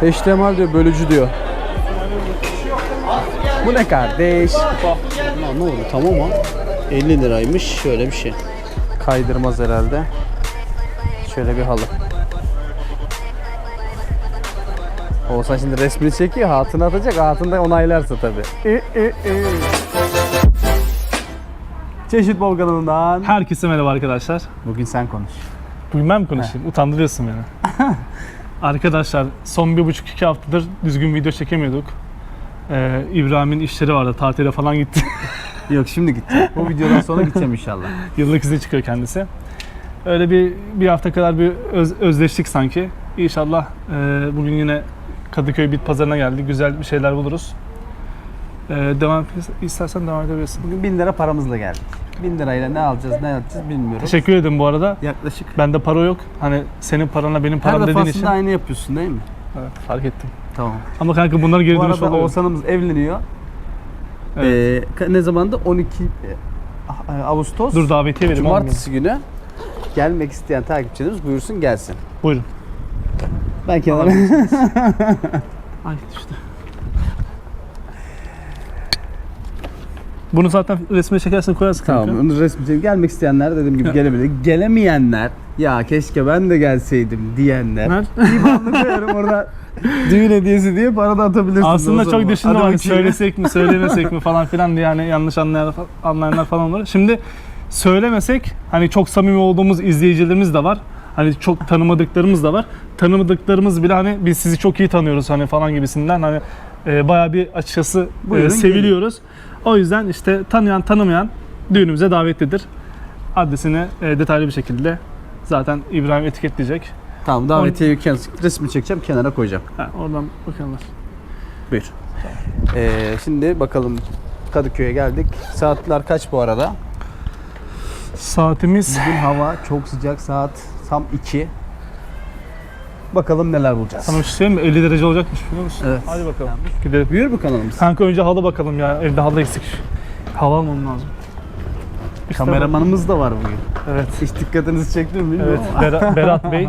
HTML diyor, bölücü diyor. Bu ne kardeş? Ne oldu tamam ama 50 liraymış şöyle bir şey. Kaydırmaz herhalde. Şöyle bir halı. Olsan şimdi resmini çekiyor, hatını atacak, hatını da onaylarsa tabii. Çeşit Bol kanalından. Herkese merhaba arkadaşlar. Bugün sen konuş. Bugün ben mi konuşayım? Utandırıyorsun beni. arkadaşlar son bir buçuk iki haftadır düzgün video çekemiyorduk. Ee, İbrahim'in işleri vardı. Tatile falan gitti. Yok şimdi gideceğim. Bu videodan sonra gideceğim inşallah. Yıllık izne çıkıyor kendisi. Öyle bir bir hafta kadar bir öz- özleştik sanki. İnşallah e, bugün yine Kadıköy Bit Pazarı'na geldik. Güzel bir şeyler buluruz. Ee, devam istersen devam edebilirsin. Bugün 1000 lira paramızla geldik. 1000 lirayla ne alacağız ne yapacağız bilmiyorum. Teşekkür ederim bu arada. Yaklaşık. Bende para yok. Hani senin parana benim Her param dediğin defasında için. aynı yapıyorsun değil mi? Evet, fark ettim. Tamam. Ama kanka bunlar geri Bu dönüş arada oluyor. Oğuzhan'ımız evleniyor. Evet. Ee, ka- ne zamandı? 12 e, Ağustos. Dur davetiye vereyim. Cumartesi günü gelmek isteyen takipçilerimiz buyursun gelsin. Buyurun. Ben kenara. Ay düştü. Bunu zaten resme çekersen koyarsın kanka. tamam. Onu resmi çekip gelmek isteyenler dediğim gibi gelebilir. Gelemeyenler ya keşke ben de gelseydim diyenler. İbanını koyarım orada. Düğün hediyesi diye para da atabilirsiniz. Aslında çok düşündüm bakayım. söylesek mi söylemesek mi falan filan diye yani yanlış anlayan, anlayanlar falan var. Şimdi söylemesek hani çok samimi olduğumuz izleyicilerimiz de var. Hani çok tanımadıklarımız da var. Tanımadıklarımız bile hani biz sizi çok iyi tanıyoruz hani falan gibisinden hani e, bayağı bir açıkçası e, Buyurun, seviliyoruz. O yüzden işte tanıyan tanımayan düğünümüze davetlidir. Adresini e, detaylı bir şekilde zaten İbrahim etiketleyecek. Tamam davetiyeyi kenara resmi çekeceğim kenara koyacağım. Ha, oradan bakarlar. Buyur. Ee, şimdi bakalım Kadıköy'e geldik. Saatler kaç bu arada? Saatimiz Bugün hava çok sıcak saat tam 2. Bakalım neler bulacağız. Sana bir şey söyleyeyim mi? 50 derece olacakmış biliyor musun? Evet. Hadi bakalım. Gidelim. Büyür mü kanalımız? Kanka önce halı bakalım ya. Evde halı eksik. Halı almam lazım. İşte Kameramanımız da var bugün. Evet. Hiç dikkatinizi çekti mi Evet. bilmiyorum ama. Berat, Berat Bey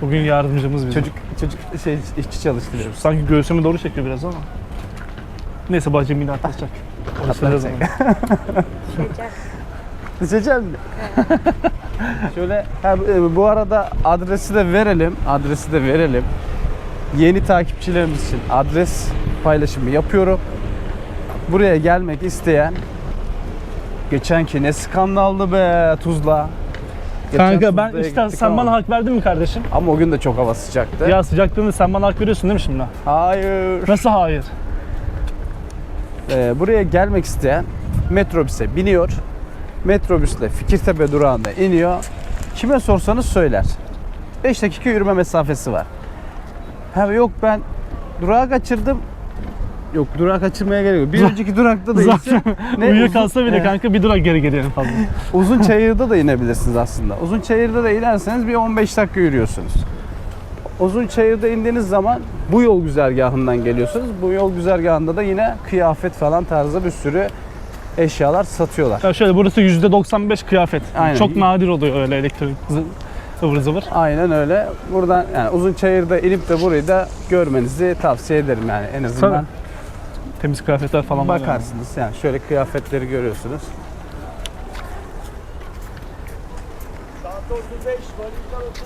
bugün yardımcımız bizim. Çocuk çocuk şey işçi çalıştırıyoruz. Sanki göğsümü doğru çekiyor biraz ama. Neyse bacım yine atlatacak. Orası zaman. Seçer mi? Şöyle ha, e, bu arada adresi de verelim. Adresi de verelim. Yeni takipçilerimiz için adres paylaşımı yapıyorum. Buraya gelmek isteyen geçenki ne skandallı be Tuzla. Geçen Kanka ben Tuzla'ya işte gittik sen ama- bana hak verdin mi kardeşim? Ama o gün de çok hava sıcaktı. Ya sıcaklığını sen bana hak veriyorsun değil mi şimdi? Hayır. Nasıl hayır? Ee, buraya gelmek isteyen metrobüse biniyor. Metrobüsle Fikirtepe durağında iniyor. Kime sorsanız söyler. 5 dakika yürüme mesafesi var. Ha yok ben durağı kaçırdım. Yok durağı kaçırmaya gerek yok. Bir önceki durakta da inse ne uyuyakalsa bile kanka bir durak geri geliyor en fazla. uzun çayırda da inebilirsiniz aslında. Uzun çayırda da inerseniz bir 15 dakika yürüyorsunuz. Uzun çayırda indiğiniz zaman bu yol güzergahından geliyorsunuz. Bu yol güzergahında da yine kıyafet falan tarzı bir sürü eşyalar satıyorlar. Ya şöyle burası %95 kıyafet. Aynen. Çok nadir oluyor öyle elektrik zı- zıvır zıvır. Aynen öyle. Buradan yani uzun çayırda inip de burayı da görmenizi tavsiye ederim yani en azından Tabii. Temiz kıyafetler falan var yani. bakarsınız. Yani şöyle kıyafetleri görüyorsunuz.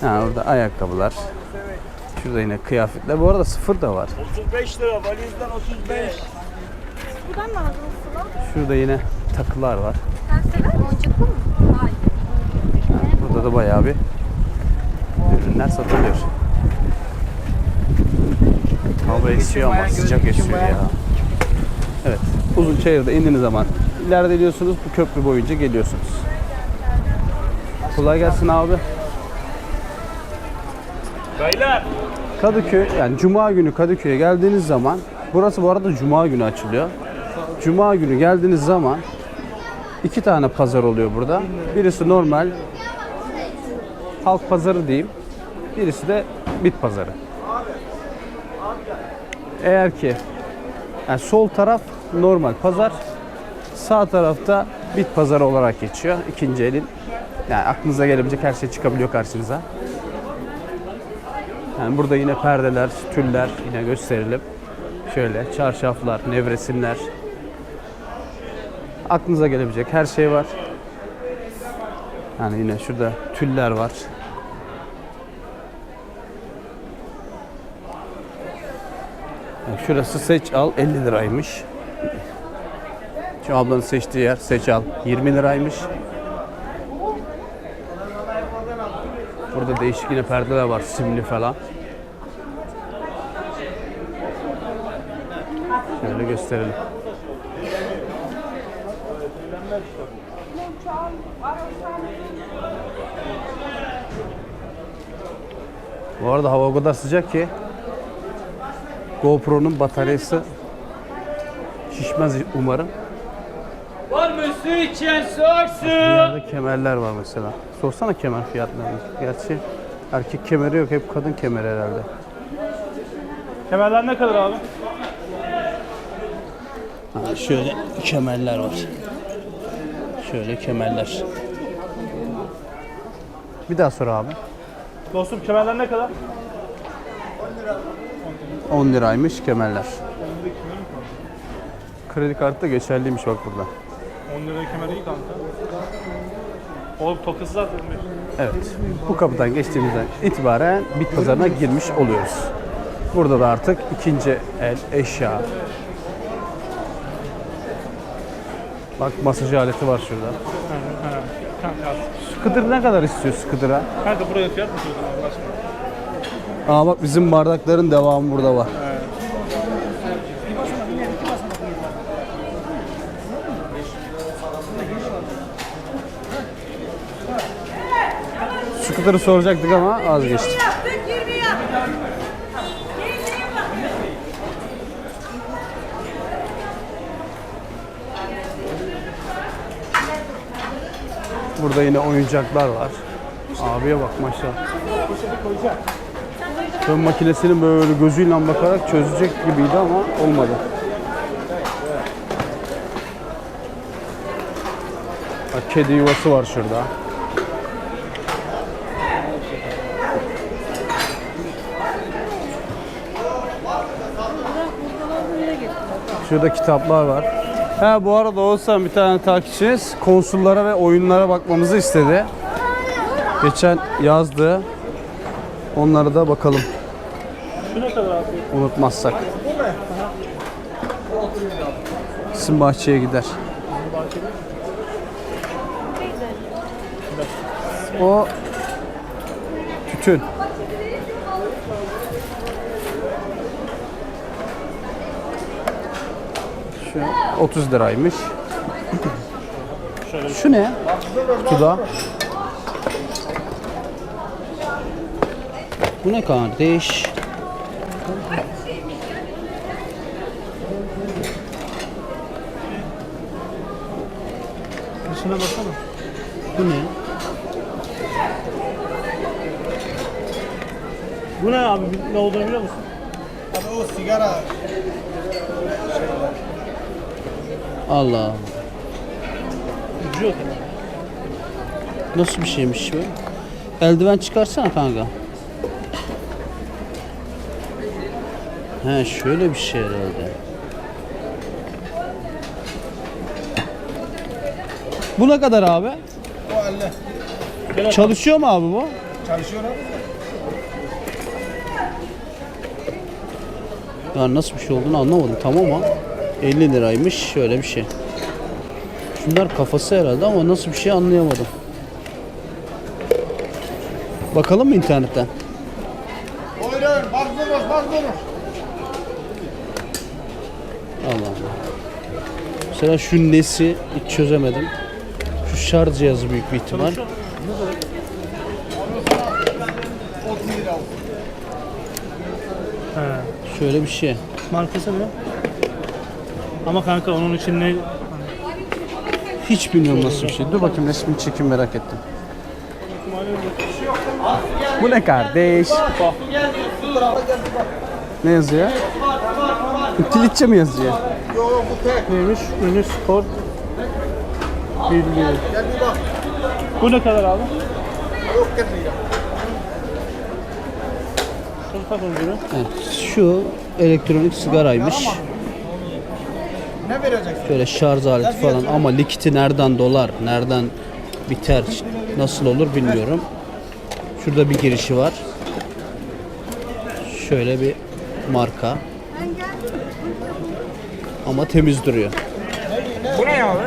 Ha, orada ayakkabılar. Şurada yine kıyafetler. Bu arada sıfır da var. 35 lira valizden 35. Buradan mı aldın Sıla? Şurada yine takılar var. Sen sever boncuklu mu? Hayır. Burada da bayağı bir ürünler satılıyor. Hava esiyor ama sıcak esiyor ya. Evet. Uzun çayırda indiğiniz zaman ileride diyorsunuz bu köprü boyunca geliyorsunuz. Kolay gelsin abi. Beyler. Kadıköy yani Cuma günü Kadıköy'e geldiğiniz zaman burası bu arada Cuma günü açılıyor. Cuma günü geldiğiniz zaman iki tane pazar oluyor burada. Birisi normal halk pazarı diyeyim. Birisi de bit pazarı. Eğer ki yani sol taraf normal pazar, sağ tarafta bit pazarı olarak geçiyor. İkinci elin yani aklınıza gelebilecek her şey çıkabiliyor karşınıza. Yani burada yine perdeler, tüller yine gösterelim. Şöyle çarşaflar, nevresimler. Aklınıza gelebilecek her şey var. Yani yine şurada tüller var. Yani şurası seç al 50 liraymış. Şu ablanın seçtiği yer seç al 20 liraymış. Burada değişik yine perdeler var simli falan. Şöyle gösterelim. Bu arada hava o kadar sıcak ki GoPro'nun bataryası şişmez umarım. Var mı su içen sorsun? Burada kemerler var mesela. Sorsana kemer fiyatlarını. Gerçi erkek kemeri yok, hep kadın kemeri herhalde. Kemerler ne kadar abi? Ha, şöyle kemerler var. Şöyle kemerler. Bir daha sor abi. Dostum kemerler ne kadar? 10 liraymış kemerler. Kredi kartı da geçerliymiş bak burada. 10 liraya kemer iyi kanka. Oğlum tokası zaten. Evet. Bu kapıdan geçtiğimizden itibaren bit pazarına girmiş oluyoruz. Burada da artık ikinci el eşya. Bak masaj aleti var şurada. Kanka, Skıdır ne kadar istiyor Skıdır'a? kanka buraya fiyat mı Allah aşkına? Aa bak bizim bardakların devamı burada var. Scooter'ı soracaktık ama vazgeçtik. Burada yine oyuncaklar var. Abiye bak maşallah. Fön makinesinin böyle gözüyle bakarak çözecek gibiydi ama olmadı. Bak kedi yuvası var şurada. Şurada kitaplar var. Ha bu arada olsa bir tane takipçiniz konsullara ve oyunlara bakmamızı istedi. Geçen yazdı. Onlara da bakalım. Unutmazsak. Sizin bahçeye gider. O tütün. Şu 30 liraymış. Şu ne? Kutuda. Bu ne kardeş? Dışına baksana. Bu ne? Bu ne abi? Ne olduğunu biliyor musun? Allah Allah. Ucu yok. Nasıl bir şeymiş bu? Eldiven çıkarsana kanka. He şöyle bir şey herhalde. Bu ne kadar abi? Çalışıyor mu abi bu? Çalışıyor abi. Ya nasıl bir şey olduğunu anlamadım tamam ama 50 liraymış şöyle bir şey. Şunlar kafası herhalde ama nasıl bir şey anlayamadım. Bakalım mı internetten? Buyurun, baktınız, baktınız. Allah Allah. Mesela şu nesi hiç çözemedim. Şu şarj cihazı büyük bir ihtimal. He. Şöyle bir şey. Markası ne? Ama kanka onun için ne? Hiç bilmiyorum nasıl bir şey. Dur bakayım resmini çekeyim merak ettim. Bu ne kardeş? Ne yazıyor? Kilitçe mi yazıyor? Neymiş? Ünlü spor birliği. Bu ne kadar abi? Evet, şu elektronik sigaraymış. Ne vereceksin? Şöyle şarj aleti falan ama likiti nereden dolar, nereden biter, nasıl olur bilmiyorum. Şurada bir girişi var. Şöyle bir marka. Ama temiz duruyor. Bu ne abi?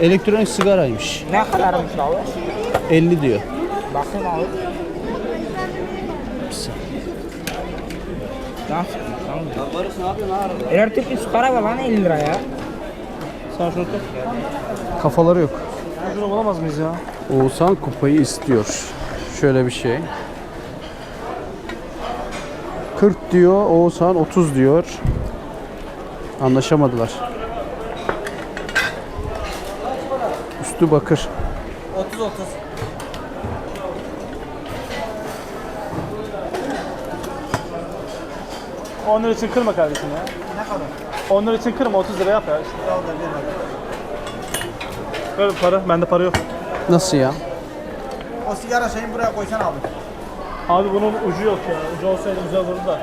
Elektronik sigaraymış. Ne kadarmış abi? 50 diyor. Bakayım abi. Nasıl? Elektrikli sigara var lan 50 lira ya. Sen şunu tut. Kafaları yok. Şunu bulamaz mıyız ya? Oğuzhan kupayı istiyor. Şöyle bir şey. 40 diyor, Oğuzhan 30 diyor. Anlaşamadılar. Üstü bakır. Onlar için kırma kardeşim ya. Ne kadar? Onlar için kırma 30 lira yap ya. işte. Al da ver hadi. Ver para. Bende para yok. Nasıl ya? O sigara şeyini buraya koysan abi. Abi bunun ucu yok ya. Ucu olsaydı güzel olurdu da.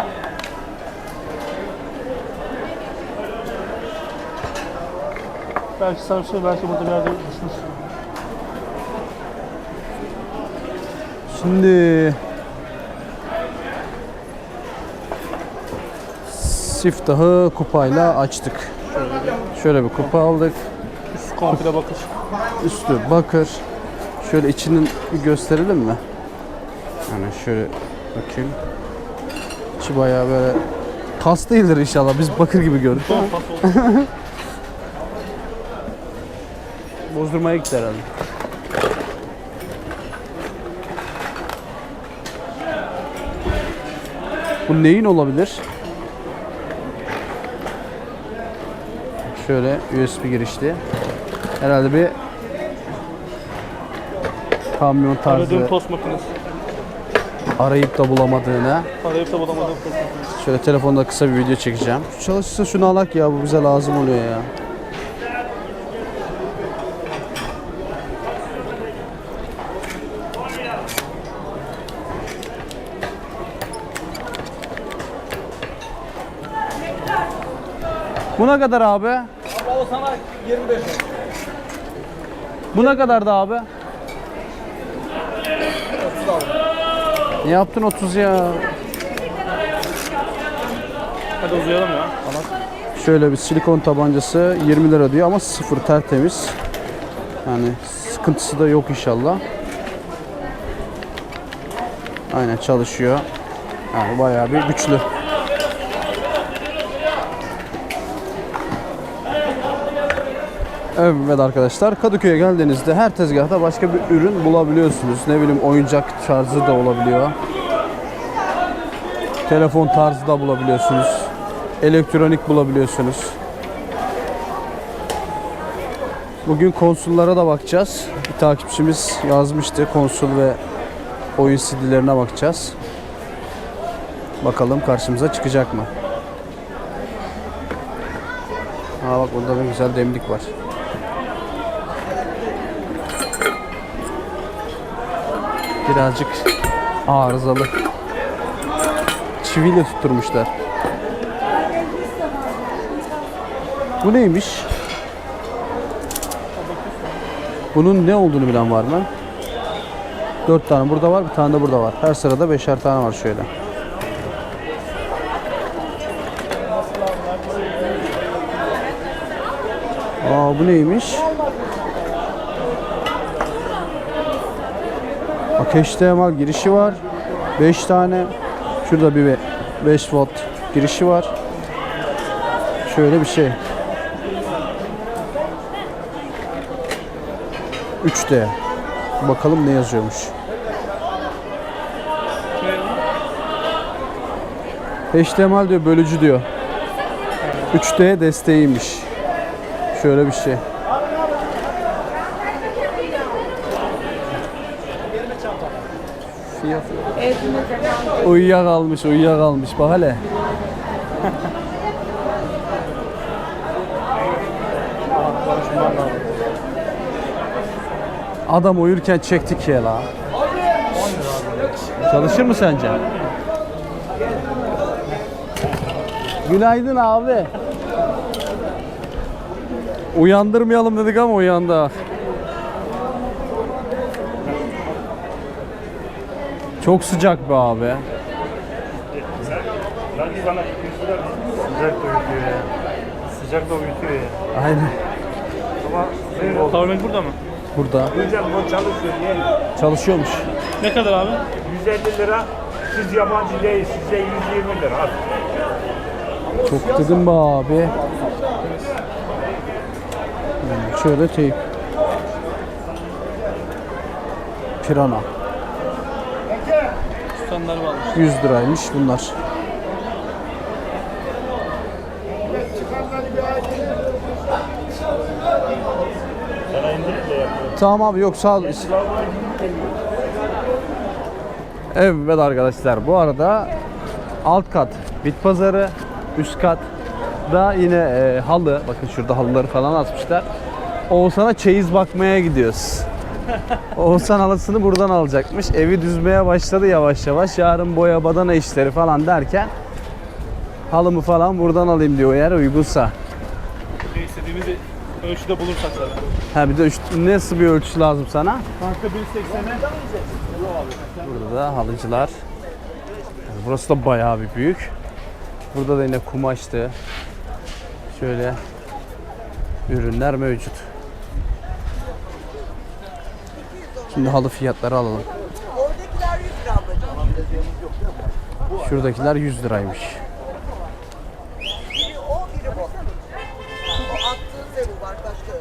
Belki sana bir şey, belki burada bir yerde düşmüş. Şimdi siftahı kupayla açtık. Şöyle bir kupa aldık. Üst komple bakış. Üstü bakır. Şöyle içinin bir gösterelim mi? Yani şöyle bakayım. İçi bayağı böyle tas değildir inşallah. Biz bakır gibi gördük. Bozdurmaya gitti herhalde. Bu neyin olabilir? Şöyle USB girişli. Herhalde bir kamyon tarzı Aradığım tost makinesi. arayıp da bulamadığına. Arayıp da bulamadığım tost makinesi. Şöyle telefonda kısa bir video çekeceğim. Çalışırsa şunu alak ya bu bize lazım oluyor ya. Bu ne kadar abi? Abi o sana 25 lira. Bu ne kadardı abi? Ne yaptın 30 ya? Hadi uzayalım ya. Şöyle bir silikon tabancası 20 lira diyor ama sıfır tertemiz. Yani sıkıntısı da yok inşallah. Aynen çalışıyor. Yani bayağı bir güçlü. Evet arkadaşlar Kadıköy'e geldiğinizde her tezgahta başka bir ürün bulabiliyorsunuz. Ne bileyim oyuncak tarzı da olabiliyor. Telefon tarzı da bulabiliyorsunuz. Elektronik bulabiliyorsunuz. Bugün konsollara da bakacağız. Bir takipçimiz yazmıştı konsol ve oyun CD'lerine bakacağız. Bakalım karşımıza çıkacak mı? Aa bak burada bir güzel demlik var. Birazcık arızalı. Çiviyle tutturmuşlar. Bu neymiş? Bunun ne olduğunu bilen var mı? Dört tane burada var, bir tane de burada var. Her sırada beşer tane var şöyle. Aa bu neymiş? HDMI girişi var. 5 tane. Şurada bir 5 volt girişi var. Şöyle bir şey. 3D. Bakalım ne yazıyormuş. HDMI diyor bölücü diyor. 3D desteğiymiş. Şöyle bir şey. Fiyat. Uyuyakalmış, uyuyakalmış. Bak hele. Adam uyurken çektik ya la. Çalışır mı sence? Günaydın abi. Uyandırmayalım dedik ama uyandı. Çok sıcak be abi. Sıcak da uyutuyor ya. Sıcak da uyutuyor ya. Aynen. Powerbank burada mı? Burada. Güzel bu çalışıyor yeğenim. Çalışıyormuş. Ne kadar abi? 150 lira. Siz yabancı değil. Size 120 lira. Al. Çok dedim be abi. Şöyle teyp. Pirana. Tutanlar var. 100 liraymış bunlar. Tamam abi yok sağ ol. Evet arkadaşlar bu arada alt kat bit pazarı üst kat da yine e, halı bakın şurada halıları falan asmışlar. Oğuzhan'a çeyiz bakmaya gidiyoruz. Oğuzhan halısını buradan alacakmış. Evi düzmeye başladı yavaş yavaş. Yarın boya badana işleri falan derken halımı falan buradan alayım diyor eğer uygunsa. İstediğimiz ölçüde bulursak zaten. Ha bir de üç- nasıl bir ölçü lazım sana? Kanka 1.80'e Burada da halıcılar. Burası da bayağı bir büyük. Burada da yine kumaştı. Şöyle ürünler mevcut. Şimdi halı fiyatları alalım. Oradakiler 100 lira ablacığım. Şuradakiler 100 liraymış. Biri o, biri bu. Bu attığın zebu var, başka.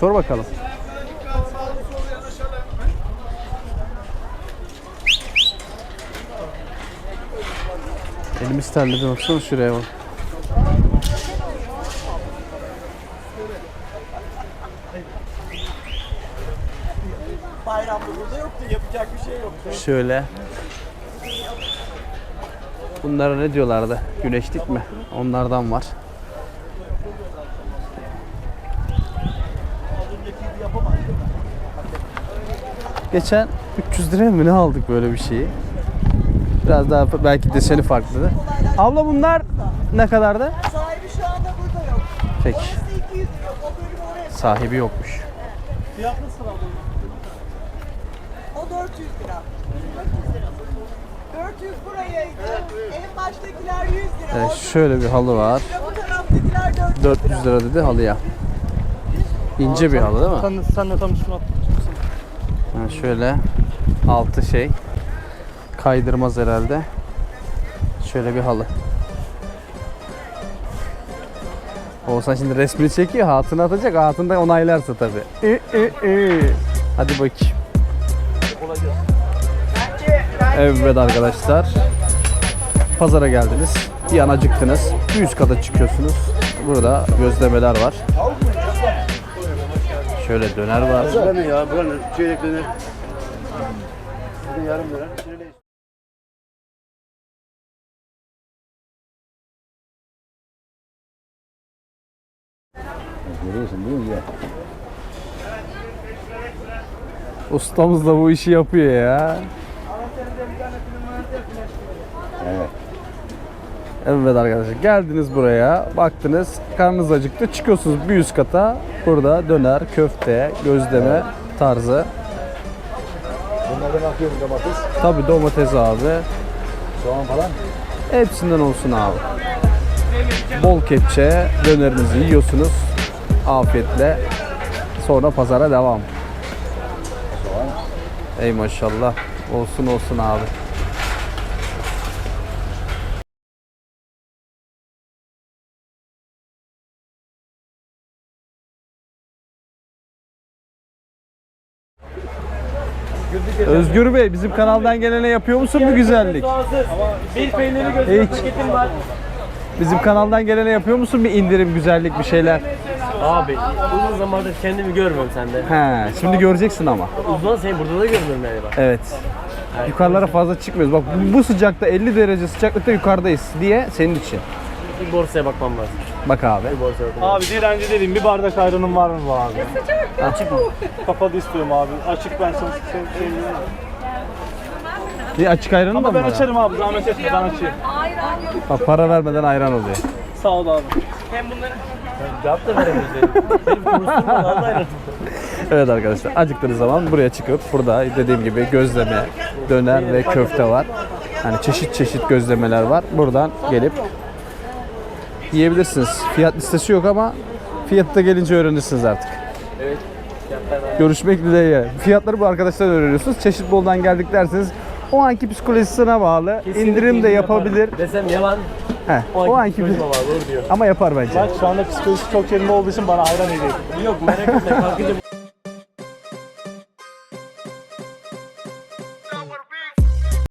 Sor bakalım. Elimiz terledi baksana şuraya bak. Burada yoktu, yapacak bir şey yoktu. Şöyle. Bunlara ne diyorlardı? Güneşlik mi? Onlardan var. Geçen 300 liraya mı ne aldık böyle bir şeyi? Biraz daha belki deseni farklıdır. Abla bunlar ne kadardı? Sahibi şu anda burada yok. Peki. Orası 200 lira, o bölüm oraya. Sahibi yokmuş. O 400 lira. 400 burayaydı. En baştakiler 100 lira. Evet, şöyle bir halı var. bu taraftakiler 400 lira. 400 lira dedi halıya. İnce bir halı değil mi? Sen, sen de tam üstüne at. Ha, şöyle altı şey kaydırmaz herhalde. Şöyle bir halı. Olsan şimdi resmini çekiyor, hatunu atacak, hatun da onaylarsa tabii. Hadi bakayım. Evet arkadaşlar. Pazara geldiniz. Bir an acıktınız. Bir üst kata çıkıyorsunuz. Burada gözlemeler var. Şöyle döner var. Ustamız da bu işi yapıyor ya. Evet arkadaşlar geldiniz buraya baktınız karnınız acıktı çıkıyorsunuz bir üst kata burada döner, köfte, gözleme tarzı. Bunlardan akıyor mu domates? Tabi domates abi. Soğan falan? Hepsinden olsun abi. Bol kepçe dönerinizi yiyorsunuz afiyetle sonra pazara devam. Ey maşallah. Olsun olsun abi. Özgür Bey bizim kanaldan gelene yapıyor musun bu güzellik? Bir peyniri gözüme paketim var. Bizim kanaldan gelene yapıyor musun bir indirim güzellik bir şeyler? Abi uzun zamandır kendimi görmüyorum sende. He, şimdi göreceksin ama. Uzun seni burada da görmüyorum galiba. Evet. Yukarılara fazla çıkmıyoruz. Bak bu sıcakta 50 derece sıcaklıkta yukarıdayız diye senin için. Bir borsaya bakmam lazım. Bak abi. Bir borsaya bakmam Abi direnci dediğim bir bardak ayranın var mı bu abi? Açık mı? Kapalı istiyorum abi. Açık ben sana şey, şey, Bir açık ayranı da Ama mı ben var? açarım abi zahmet etme ben açayım. Bak para vermeden ayran oluyor. Sağ ol abi. Cevap da veremeyeceğim. Benim konuştuğum vallahi Evet arkadaşlar acıktığınız zaman buraya çıkıp burada dediğim gibi gözleme, döner ve köfte var. Hani çeşit çeşit gözlemeler var. Buradan gelip yiyebilirsiniz. Fiyat listesi yok ama fiyatta gelince öğrenirsiniz artık. Görüşmek dileğiyle. Fiyatları bu arkadaşlar öğreniyorsunuz. Çeşit boldan geldik derseniz o anki psikolojisine bağlı. indirim de yapabilir. Desem yalan. Heh, o anki psikolojime bağlı, doğru diyor. ama yapar bence. Bak şu anda psikolojisi çok yerinde olduğu için bana ayran hediye etti. Yok merak etme